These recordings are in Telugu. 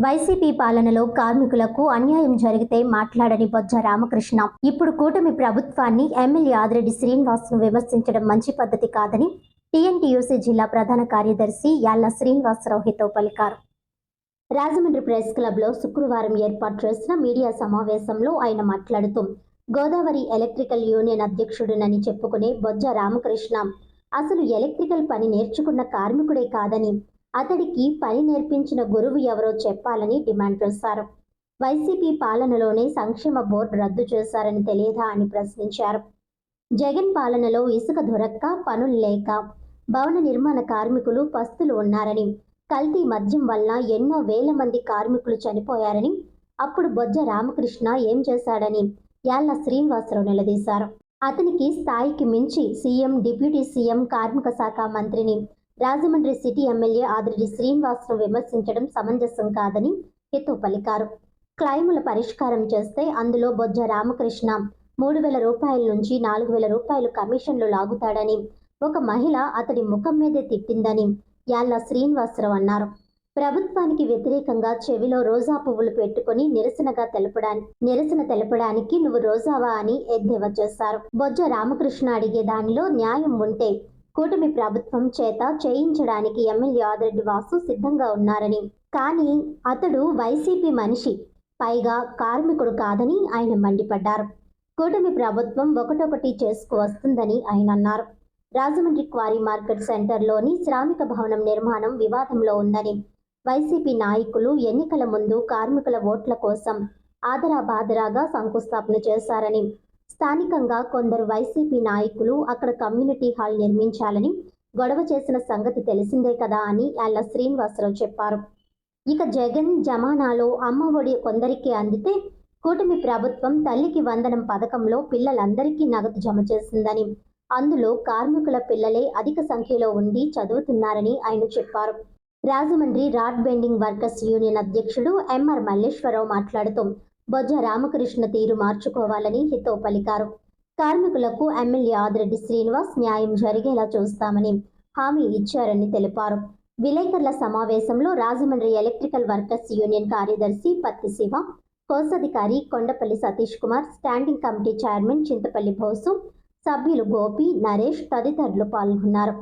వైసీపీ పాలనలో కార్మికులకు అన్యాయం జరిగితే మాట్లాడని బొజ్జ రామకృష్ణ. ఇప్పుడు కూటమి ప్రభుత్వాన్ని ఎమ్మెల్యే ఆదిరెడ్డి శ్రీనివాస్ను విమర్శించడం మంచి పద్ధతి కాదని టీఎన్టీయూసీ జిల్లా ప్రధాన కార్యదర్శి యాళ్ళ శ్రీనివాసరావు హితవు పలికారు. రాజమండ్రి ప్రెస్ క్లబ్లో శుక్రవారం ఏర్పాటు చేసిన మీడియా సమావేశంలో ఆయన మాట్లాడుతూ గోదావరి ఎలక్ట్రికల్ యూనియన్ అధ్యక్షుడినని చెప్పుకునే బొజ్జ రామకృష్ణ అసలు ఎలక్ట్రికల్ పని నేర్చుకున్న కార్మికుడే కాదని అతడికి పని నేర్పించిన గురువు ఎవరో చెప్పాలని డిమాండ్ చేశారు వైసీపీ పాలనలోనే సంక్షేమ బోర్డు రద్దు చేశారని తెలియదా అని ప్రశ్నించారు. జగన్ పాలనలో ఇసుక దొరక్క పనులు లేక భవన నిర్మాణ కార్మికులు పస్తులు ఉన్నారని కల్తీ మద్యం వల్ల ఎన్నో వేల మంది కార్మికులు చనిపోయారని అప్పుడు బొజ్జ రామకృష్ణ ఏం చేశాడని యాళ్ళ శ్రీనివాసరావు నిలదీశారు. అతనికి స్థాయికి మించి సీఎం డిప్యూటీ సీఎం కార్మిక శాఖ మంత్రిని రాజమండ్రి సిటీ ఎమ్మెల్యే ఆదిరెడ్డి శ్రీనివాస్ను విమర్శించడం సమంజసం కాదని హితవు పలికారు. క్లైముల పరిష్కారం చేస్తే అందులో బొజ్జ రామకృష్ణ మూడు వేల రూపాయల నుంచి నాలుగు వేల రూపాయలు కమిషన్లు లాగుతాడని ఒక మహిళ అతడి ముఖం మీదే తిట్టిందని యాళ్ళ శ్రీనివాసరావు అన్నారు. ప్రభుత్వానికి వ్యతిరేకంగా చెవిలో రోజా పువ్వులు పెట్టుకుని నిరసనగా తెలపడానికి నిరసన తెలపడానికి నువ్వు రోజావా అని ఎద్దేవా చేశారు. బొజ్జ రామకృష్ణ అడిగే దానిలో న్యాయం ఉంటే కూటమి ప్రభుత్వం చేత చేయించడానికి ఎమ్మెల్యే ఆదిరెడ్డి వాసు సిద్ధంగా ఉన్నారని. కానీ అతడు వైసీపీ మనిషి పైగా కార్మికుడు కాదని ఆయన మండిపడ్డారు. కూటమి ప్రభుత్వం ఒకటొకటి చేసుకువస్తుందని ఆయన అన్నారు. రాజమండ్రి క్వారీ మార్కెట్ సెంటర్లోని శ్రామిక భవనం నిర్మాణం వివాదంలో ఉందని వైసీపీ నాయకులు ఎన్నికల ముందు కార్మికుల ఓట్ల కోసం ఆదరా బాదరాగా శంకుస్థాపన చేశారని స్థానికంగా కొందరు వైసీపీ నాయకులు అక్కడ కమ్యూనిటీ హాల్ నిర్మించాలని గొడవ చేసిన సంగతి తెలిసిందే కదా అని యాళ్ళ శ్రీనివాసరావు చెప్పారు. ఇక జగన్ జమానాలో అమ్మ ఒడి కొందరికి అందితే కూటమి ప్రభుత్వం తల్లికి వందనం పథకంలో పిల్లలందరికీ నగదు జమ చేసిందని అందులో కార్మికుల పిల్లలే అధిక సంఖ్యలో ఉండి చదువుతున్నారని ఆయన చెప్పారు. Rajahmundry rod bending workers union అధ్యక్షుడు ఎంఆర్ మల్లేశ్వరరావు మాట్లాడుతూ బొజ్జ రామకృష్ణ తీరు మార్చుకోవాలని హితో పలికారు. కార్మికులకు ఎమ్మెల్యే ఆదిరెడ్డి శ్రీనివాస్ న్యాయం జరిగేలా చూస్తామని హామీ ఇచ్చారని తెలిపారు. విలేకరుల సమావేశంలో రాజమండ్రి ఎలక్ట్రికల్ వర్కర్స్ యూనియన్ కార్యదర్శి పత్తి శివ కోశాధికారి Kondapalli Satish Kumar standing committee chairman Chintapalli Bosu సభ్యులు గోపి నరేష్ తదితరులు పాల్గొన్నారు.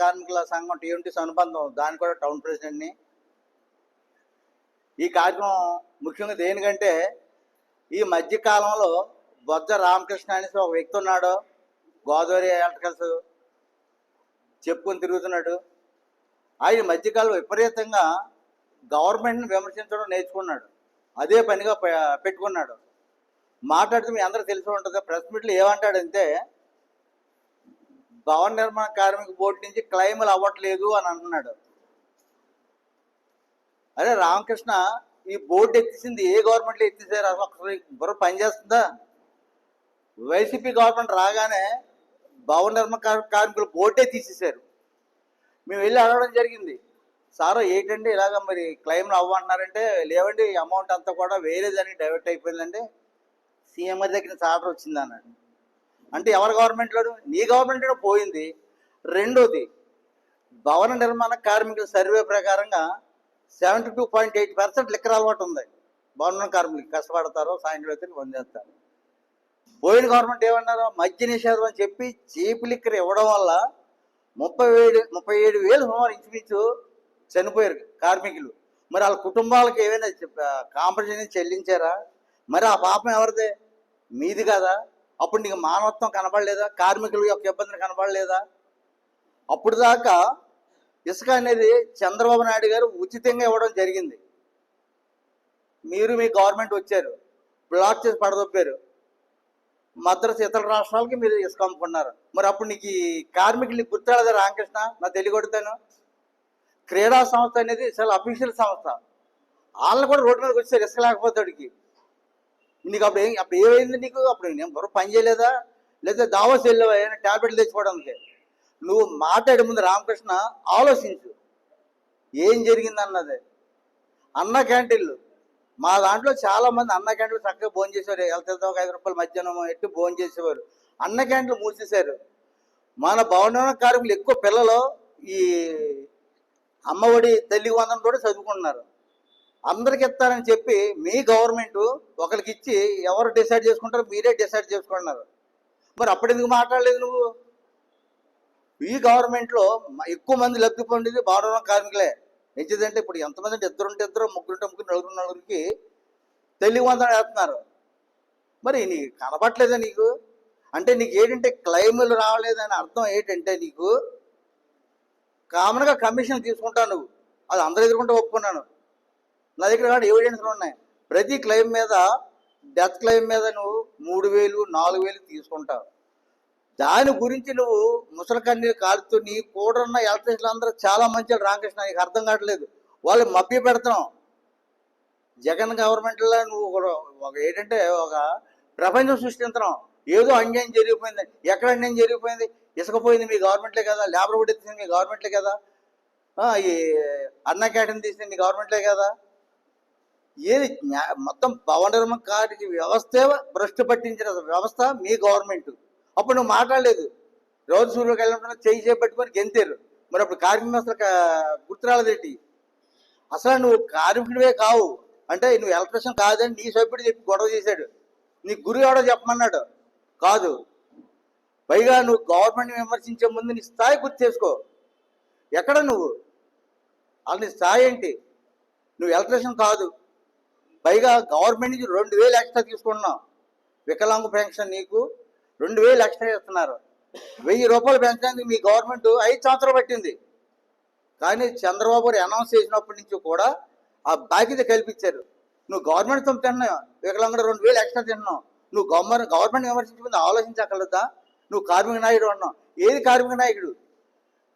కార్మికుల సంఘం టీఎంటీస్ అనుబంధం దాని కూడా టౌన్ ప్రెసిడెంట్ని ఈ కార్యక్రమం ముఖ్యంగా దేనికంటే ఈ మధ్య కాలంలో బొజ్జ రామకృష్ణ అనేసి ఒక వ్యక్తి ఉన్నాడు. గోదావరి ఎలక్ట్రికల్స్ చెప్పుకొని తిరుగుతున్నాడు. ఆయన ఈ మధ్యకాలం విపరీతంగా గవర్నమెంట్ని విమర్శించడం నేర్చుకున్నాడు. అదే పనిగా పెట్టుకున్నాడు. మాట్లాడితే మీ అందరూ తెలిసి ఉంటుంది. ప్రెస్ మీట్లో ఏమంటాడంటే భవన నిర్మాణ కార్మిక బోర్డు నుంచి క్లైములు అవ్వట్లేదు అని అంటున్నాడు. అరే రామకృష్ణ ఈ బోర్డు ఎత్తిసింది ఏ గవర్నమెంట్లో ఎత్తిసారు? అసలు ఒకసారి బుర్ర పనిచేస్తుందా వైసీపీ గవర్నమెంట్ రాగానే భవన నిర్మాణ కార్- బోర్డే తీసేశారు. మేము వెళ్ళి అడగడం జరిగింది. సార్ ఏంటండి ఇలాగ మరి క్లైమ్లు అవ్వంటున్నారంటే లేవండి అమౌంట్ అంతా కూడా వేరే దానికి డైవర్ట్ అయిపోయిందండి. సీఎం గారి దగ్గర ఆర్డర్ వచ్చింది అన్నాడు. అంటే ఎవరి గవర్నమెంట్లో నీ గవర్నమెంట్లో పోయింది. రెండోది భవన నిర్మాణ కార్మికుల సర్వే ప్రకారంగా seventy two point eight percent liquor అలవాటు ఉంది. భవన కార్మికులు కష్టపడతారు సాయంత్రం అయితే పొందేస్తారు పోయిన గవర్నమెంట్ ఏమన్నారు? మద్య నిషేధం అని చెప్పి చీప్ లిక్కర్ ఇవ్వడం వల్ల ముప్పై ఏడు ముప్పై ఏడు వేలు సుమారు ఇంచుమించు చనిపోయారు కార్మికులు. మరి వాళ్ళ కుటుంబాలకు ఏమైనా కాంపెన్సేషన్ చెల్లించారా? మరి ఆ పాపం ఎవరిదే? మీది కదా. అప్పుడు నీకు మానవత్వం కనబడలేదా? కార్మికుల యొక్క ఇబ్బందులు కనబడలేదా? అప్పుడు దాకా ఇసుక అనేది చంద్రబాబు నాయుడు గారు ఉచితంగా ఇవ్వడం జరిగింది. మీరు మీ గవర్నమెంట్ వచ్చారు బ్లాక్ చేసి పడదొప్పారు. మద్రాసు ఇతర రాష్ట్రాలకి మీరు ఇసుక అమ్ముకున్నారు. మరి అప్పుడు నీకు ఈ కార్మికులకి గుర్తురాలేదా రామకృష్ణ? నా తెలియగొడతాను క్రీడా సంస్థ అనేది చాలా అఫీషియల్ సంస్థ. వాళ్ళని కూడా రోడ్డు మీదకి వచ్చారు ఇసుక లేకపోతాడికి నీకు అప్పుడు ఏం అప్పుడు ఏమైంది నీకు? అప్పుడు నేను బుర్ర పని చేయలేదా? లేదా దావోస్ వెళ్ళావా? ఏమైనా ట్యాబ్లెట్లు తెచ్చుకోవడానికి? నువ్వు మాట్లాడే ముందు రామకృష్ణ ఆలోచించు. ఏం జరిగింది అన్నది అన్న క్యాంటీన్లు. మా దాంట్లో చాలా మంది అన్న క్యాంటీన్లు చక్కగా భోజనం చేసేవారు. వెళ్తే ఒక ఐదు రూపాయలు మధ్యాహ్నం ఎట్టి భోజనం చేసేవారు. అన్న క్యాంటీన్లు మూసేశారు. మన భవన కార్మికులు ఎక్కువ పిల్లలు ఈ అమ్మఒడి తల్లి వందనం కూడా చదువుకుంటున్నారు. అందరికి ఇస్తారని చెప్పి మీ గవర్నమెంట్ ఒకరికి ఇచ్చి ఎవరు డిసైడ్ చేసుకుంటారో మీరే డిసైడ్ చేసుకుంటున్నారు. మరి అప్పుడు ఎందుకు మాట్లాడలేదు నువ్వు? ఈ గవర్నమెంట్లో మ- ఎక్కువ మంది లబ్ధి పొందేది బాడవరం కార్మికులే. ఎందుకంటే ఇప్పుడు ఎంతమంది అంటే ఇద్దరు ఉంటే ఇద్దరు ముగ్గురు ఉంటే ముగ్గురు నలుగురు నలుగురికి తల్లి వేస్తున్నారు మరి నీకు కనబట్లేదా నీకు? అంటే నీకు ఏంటంటే క్లైములు రావలేదని అర్థం ఏంటంటే నీకు కామన్గా కమిషన్ తీసుకుంటావు నువ్వు. అది అందరు ఎదుర్కొంటే ఒప్పుకున్నాను. నా దగ్గర కానీ ఎవిడెన్స్లు ఉన్నాయి. ప్రతి క్లెయిమ్ మీద డెత్ క్లెయిమ్ మీద నువ్వు మూడు వేలు నాలుగు వేలు తీసుకుంటావు. దాని గురించి నువ్వు ముసలికన్నీ కారుతూ నీ కూడన్న ఉన్న ఎలక్ట్రీషియన్లు అందరూ చాలా మంచి రామకృష్ణ నీకు అర్థం కావట్లేదు. వాళ్ళు మభ్య పెడుతున్నాం జగన్ గవర్నమెంట్లో నువ్వు ఒక ఒక ఏంటంటే ఒక ప్రపంచం సృష్టించడం. ఏదో అన్యాయం జరిగిపోయింది. ఎక్కడ అన్యాయం జరిగిపోయింది? ఇసుకపోయింది మీ గవర్నమెంట్లే కదా. లేబర్ కూడా ఎత్తింది మీ గవర్నమెంట్లే కదా. ఈ అన్న క్యాటన్ తీసింది మీ గవర్నమెంట్లే కదా. ఏది మొత్తం భవన నిర్మాణ కార్మిక వ్యవస్థే భ్రష్టు పట్టించిన వ్యవస్థ మీ గవర్నమెంట్ అప్పుడు నువ్వు మాట్లాడలేదు. రోజు సూర్యులకు వెళ్ళినప్పుడు చేయి చేపట్టుకొని గెంతారు. మరి అప్పుడు కార్మికుడు అసలు కా- గుర్తు రాలేదేంటి అసలు నువ్వు కార్మికుడివే కావు. అంటే నువ్వు ఎలక్ట్రిషన్ కాదని నీ సభ్యుడు చెప్పి గొడవ చేశాడు. నీ గురి ఎవడో చెప్పమన్నాడు. కాదు. పైగా నువ్వు గవర్నమెంట్ విమర్శించే ముందు నీ స్థాయి గుర్తు చేసుకో. ఎక్కడ నువ్వు? అసలు నీ స్థాయి ఏంటి? నువ్వు ఎలక్ట్రిషన్ కాదు. పైగా గవర్నమెంట్ నుంచి రెండు వేలు ఎక్స్ట్రా తీసుకుంటున్నావు. వికలాంగ పెన్షన్ నీకు రెండు వేలు ఎక్స్ట్రా ఇస్తున్నారు. వెయ్యి రూపాయలు పెంచడానికి మీ గవర్నమెంట్ ఐదు సంవత్సరాలు పట్టింది. కానీ చంద్రబాబు అనౌన్స్ చేసినప్పటి నుంచి కూడా ఆ బాధ్యత కల్పించారు. నువ్వు గవర్నమెంట్ సొమ్ము తిన్నావు. వికలాంగుడు రెండు వేలు ఎక్స్ట్రా తిన్నావు. నువ్వు గవర్నమెంట్ గవర్నమెంట్ విమర్శించుకుంది ఆలోచించగలదా? నువ్వు కార్మిక నాయుడు అన్నావు. ఏది కార్మిక నాయకుడు?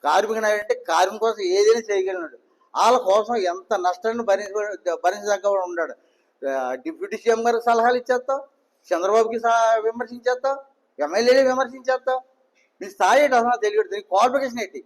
కార్మిక నాయుడు అంటే కార్మిక కోసం ఏదైనా చేయగలిగినాడు. వాళ్ళ కోసం ఎంత నష్టాన్ని భరించ భరించదగ్గ ఉన్నాడు. డిప్యూటీ సీఎం గారికి సలహాలు ఇచ్చేస్తావు. చంద్రబాబుకి సహా- విమర్శించేస్తావు. ఎమ్మెల్యేలు విమర్శించేస్తావు? నీ స్థాయి ఏంటి అసలు తెలియదు నీ క్వాలిఫికేషన్ ఏంటి?